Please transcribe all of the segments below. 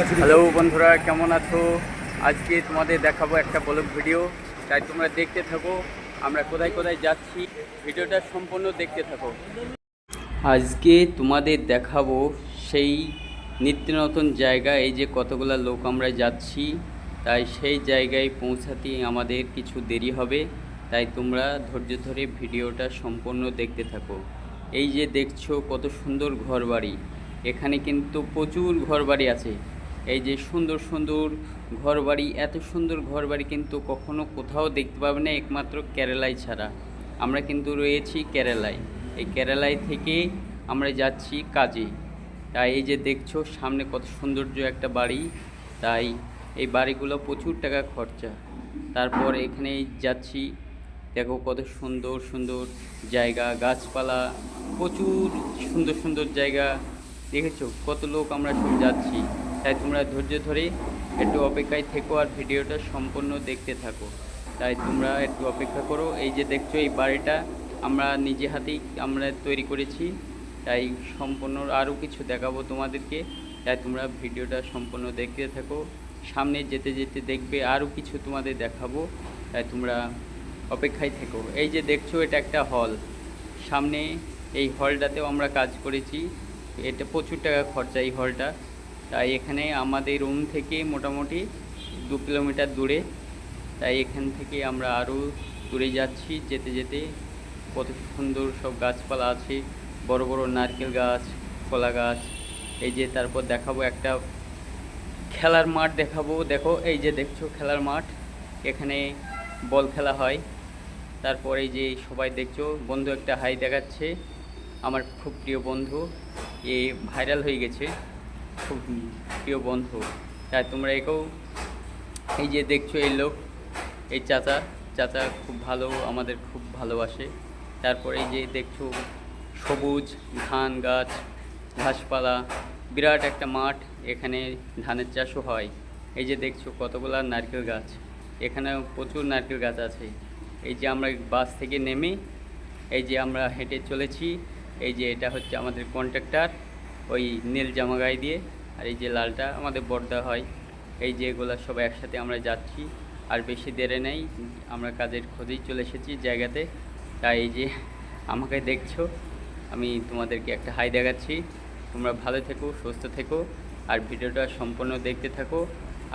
Hello বন্ধুরা, কেমন আছো? আজকে তোমাদের দেখাবো একটা ব্লগ ভিডিও। তাই তোমরা দেখতে থাকো, আমরা কোথায় কোথায় যাচ্ছি, ভিডিওটা সম্পূর্ণ দেখতে থাকো। আজকে তোমাদের দেখাবো সেই নিত্য নতুন জায়গা, এই যে কতগুলো লোক আমরা যাচ্ছি। তাই সেই জায়গায় পৌঁছাতে আমাদের কিছু দেরি হবে। তাই তোমরা ধৈর্য ধরে ভিডিওটা সম্পূর্ণ দেখতে থাকো। এই যে দেখছ কত সুন্দর ঘরবাড়ি। এখানে কিন্তু প্রচুর ঘরবাড়ি আছে। এই যে সুন্দর সুন্দর ঘরবাড়ি, এত সুন্দর ঘরবাড়ি কিন্তু কখনো কোথাও দেখতে পাবে না, একমাত্র কেরালায় ছাড়া। আমরা কিন্তু রয়েছি কেরালায়। এই কেরালায় থেকে আমরা যাচ্ছি কাজে। তাই এই যে দেখছ, সামনে কত সৌন্দর্য একটা বাড়ি। তাই এই বাড়িগুলো প্রচুর টাকা খরচা। তারপর এখানে যাচ্ছি। দেখো কত সুন্দর সুন্দর জায়গা, গাছপালা, প্রচুর সুন্দর সুন্দর জায়গা। দেখেছ? কত লোক আমরা সব যাচ্ছি। তাই তোমরা ধৈর্য ধরে একটু অপেক্ষায় থেকো আর ভিডিওটা সম্পূর্ণ দেখতে থাকো। তাই তোমরা একটু অপেক্ষা করো। এই যে দেখছ, এই বাড়িটা আমরা নিজে হাতেই আমরা তৈরি করেছি। তাই সম্পূর্ণ আরও কিছু দেখাবো তোমাদেরকে। তাই তোমরা ভিডিওটা সম্পূর্ণ দেখতে থাকো। সামনে যেতে যেতে দেখবে আরও কিছু তোমাদের দেখাবো। তাই তোমরা অপেক্ষায় থেকো। এই যে দেখছ, এটা একটা হল। সামনে এই হলটাতেও আমরা কাজ করেছি। এটা প্রচুর টাকা খরচা এই হলটা। তাই এখানে আমাদের রুম থেকে মোটামুটি দু কিলোমিটার দূরে। তাই এখান থেকে আমরা আরও দূরে যাচ্ছি, যেতে যেতে কত সুন্দর সব গাছপালা আছে, বড় বড় নারকেল গাছ, কলা গাছ। এই যে তারপর দেখাবো একটা খেলার মাঠ দেখাবো। দেখো, এই যে দেখছ খেলার মাঠ। এখানে বল খেলা হয়। তারপর এই যে সবাই দেখছ, বন্ধু একটা হাই দেখাচ্ছে। আমার খুব প্রিয় বন্ধু, এ ভাইরাল হয়ে গেছে। খুব প্রিয় বন্ধু। তাই তোমরা একেও এই যে দেখছ এই লোক, এই চাচা চাচা খুব ভালো, আমাদের খুব ভালোবাসে। তারপরে এই যে দেখছ সবুজ ধান গাছ, ঘাসপালা, বিরাট একটা মাঠ, এখানে ধানের চাষও হয়। এই যে দেখছ কতগুলা নারকেল গাছ এখানে প্রচুর নারকেল গাছ আছে। এই যে আমরা বাস থেকে নেমে, এই যে আমরা হেঁটে চলেছি, এই যে এটা হচ্ছে আমাদের কন্ট্রাক্টর। ওই নীল জামা গায়ে দিয়ে আর এই যে লালটা আমাদের বর্দা হয়। এই যে এগুলো সব একসাথে আমরা যাচ্ছি। আর বেশি দেরে নেই, আমরা কাজের খোঁজেই চলে এসেছি জায়গাতে। তাই এই যে আমাকে দেখছ, আমি তোমাদেরকে একটা হাই দেখাচ্ছি। তোমরা ভালো থেকো, সুস্থ থেকো, আর ভিডিওটা সম্পূর্ণ দেখতে থাকো,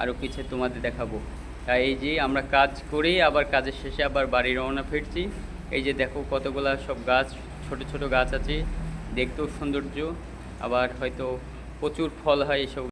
আরও কিছু তোমাদের দেখাবো। তাই এই যে আমরা কাজ করে, আবার কাজের শেষে আবার বাড়ি রওনা ফিরছি। এই যে দেখো কতগুলা সব গাছ, ছোট ছোট গাছ আছে। দেখতেও সৌন্দর্য। আবার হয়তো প্রচুর ফল হয় এসব